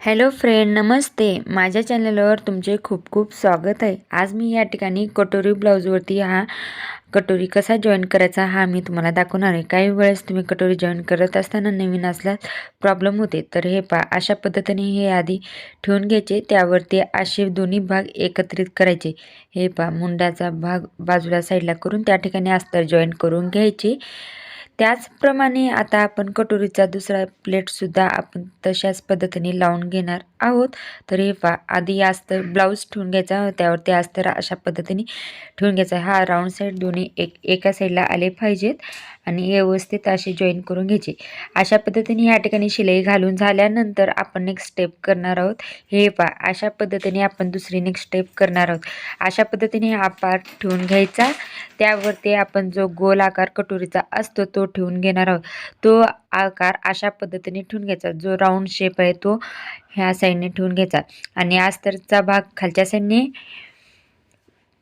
Hello friend नमस्ते. माझ्या चॅनलवर तुमचे खूप खूप स्वागत आहे. आज मी या ठिकाणी कटोरी ब्लाऊजवरती हा कटोरी कसा जॉईन करायचा हा मी तुम्हाला दाखवणार आहे. काही वेळेस तुम्ही कटोरी जॉईन करत असताना नवीन असल्यास प्रॉब्लेम होते. तर हे पा अशा पद्धतीने हे आधी ठेवून घ्यायचे. त्यावरती असे दोन्ही भाग एकत्रित करायचे. हे पा मुंडाचा भाग बाजूला साईडला करून त्या ठिकाणी अस्तर जॉईन करून घ्यायचे. त्याचप्रमाणे आता आपण कटोरीचा दुसरा प्लेटसुद्धा आपण तशाच पद्धतीने लावून घेणार आहोत. तर हे पा आधी अस्तर ब्लाऊज ठेवून घ्यायचा त्यावरती अस्तर अशा पद्धतीने ठेवून घ्यायचा हा राऊंड साईड दोन्ही एक एका साईडला आले पाहिजेत आणि व्यवस्थित असे जॉईन करून घ्यायचे. अशा पद्धतीने ह्या ठिकाणी शिलाई घालून झाल्यानंतर आपण नेक्स्ट स्टेप करणार आहोत. हे पा अशा पद्धतीने आपण दुसरी नेक्स्ट स्टेप करणार आहोत. अशा पद्धतीने हा पार्ट ठेवून घ्यायचा. त्यावरती आपण जो गोल आकार कटोरीचा असतो तो ठेवून घेणार आहोत. तो आकार अशा पद्धतीने ठेवून घ्यायचा. जो राऊंड शेप आहे तो ह्या साईडने ठेवून घ्यायचा. आणि आस्तरचा भाग खालच्या साईडने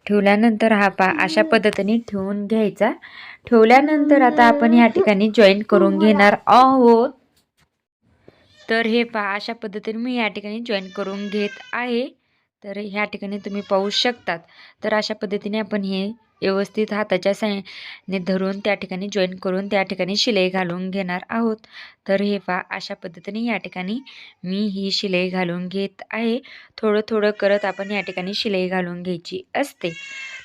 ठेवल्यानंतर हा पा अशा पद्धतीने ठेवून घ्यायचा. ठेवल्यानंतर आता आपण या ठिकाणी जॉईन करून घेणार आहोत. तर हे पहा अशा पद्धतीने मी या ठिकाणी जॉईन करून घेत आहे. तर ह्या ठिकाणी तुम्ही पाहू शकतात. तर अशा पद्धतीने आपण हे व्यवस्थित हाताच्या साह्याने धरून त्या ठिकाणी जॉईन करून त्या ठिकाणी शिलाई घालून घेणार आहोत. तर हे पहा अशा पद्धतीने या ठिकाणी मी ही शिलाई घालून घेत आहे. थोडं थोडं करत आपण या ठिकाणी शिलाई घालून घ्यायची असते.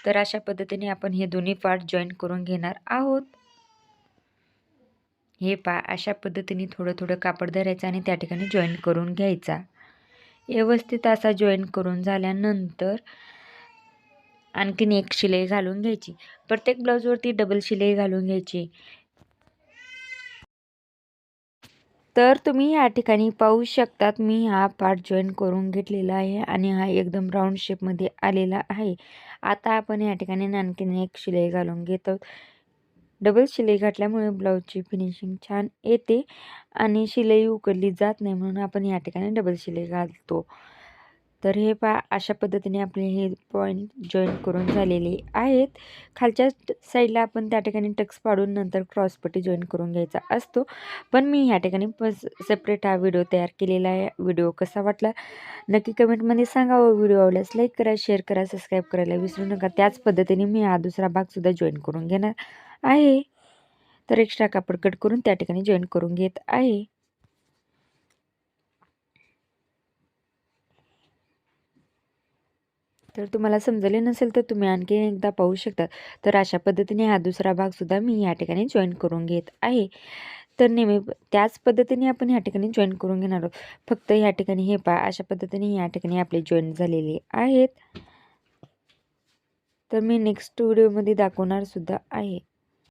तर अशा पद्धतीने आपण हे दोन्ही पार्ट जॉईन करून घेणार आहोत. हे पा अशा पद्धतीने थोडं थोडं कापड धरायचं आणि त्या ठिकाणी जॉईन करून घ्यायचा. व्यवस्थित असा जॉईन करून झाल्यानंतर आणखीन एक शिलाई घालून घ्यायची. प्रत्येक ब्लाऊजवरती डबल शिलाई घालून घ्यायची. तर तुम्ही या ठिकाणी पाहू शकतात मी हा पार्ट जॉईन करून घेतलेला आहे आणि हा एकदम राऊंड शेपमध्ये आलेला आहे. आता आपण या ठिकाणी आणखीन एक शिलाई घालून घेत आहोत. डबल शिलाई घातल्यामुळे ब्लाऊजची फिनिशिंग छान येते आणि शिलाई उकडली जात नाही म्हणून आपण या ठिकाणी डबल शिलाई घालतो. तर हे पा अशा पद्धतीने आपले हे पॉईंट जॉईन करून झालेले आहेत. खालच्या साईडला आपण त्या ठिकाणी टक्स पाडून नंतर क्रॉसपट्टी जॉईन करून घ्यायचा असतो. पण मी ह्या ठिकाणी सेपरेट हा व्हिडिओ तयार केलेला आहे. व्हिडिओ कसा वाटला? नक्की कमेंटमध्ये सांगा व व्हिडिओ आवडल्यास लाईक करा शेअर करा सबस्क्राईब करायला विसरू नका. त्याच पद्धतीने मी हा दुसरा भागसुद्धा जॉईन करून घेणार. आहे. तर एक्स्ट्रा कापड कट करून त्या ठिकाणी जॉईन करून घेत आहे. तर तुम्हाला समजले नसेल तर तुम्ही आणखी एकदा पाहू शकता. तर अशा पद्धतीने हा दुसरा भागसुद्धा मी या ठिकाणी जॉईन करून घेत आहे. तर नेहमी त्याच पद्धतीने आपण या ठिकाणी जॉईन करून घेणार आहोत. फक्त ह्या ठिकाणी हे पा अशा पद्धतीने या ठिकाणी आपले जॉईन झालेले आहेत. तर मी नेक्स्ट व्हिडिओमध्ये दाखवणार सुद्धा आहे.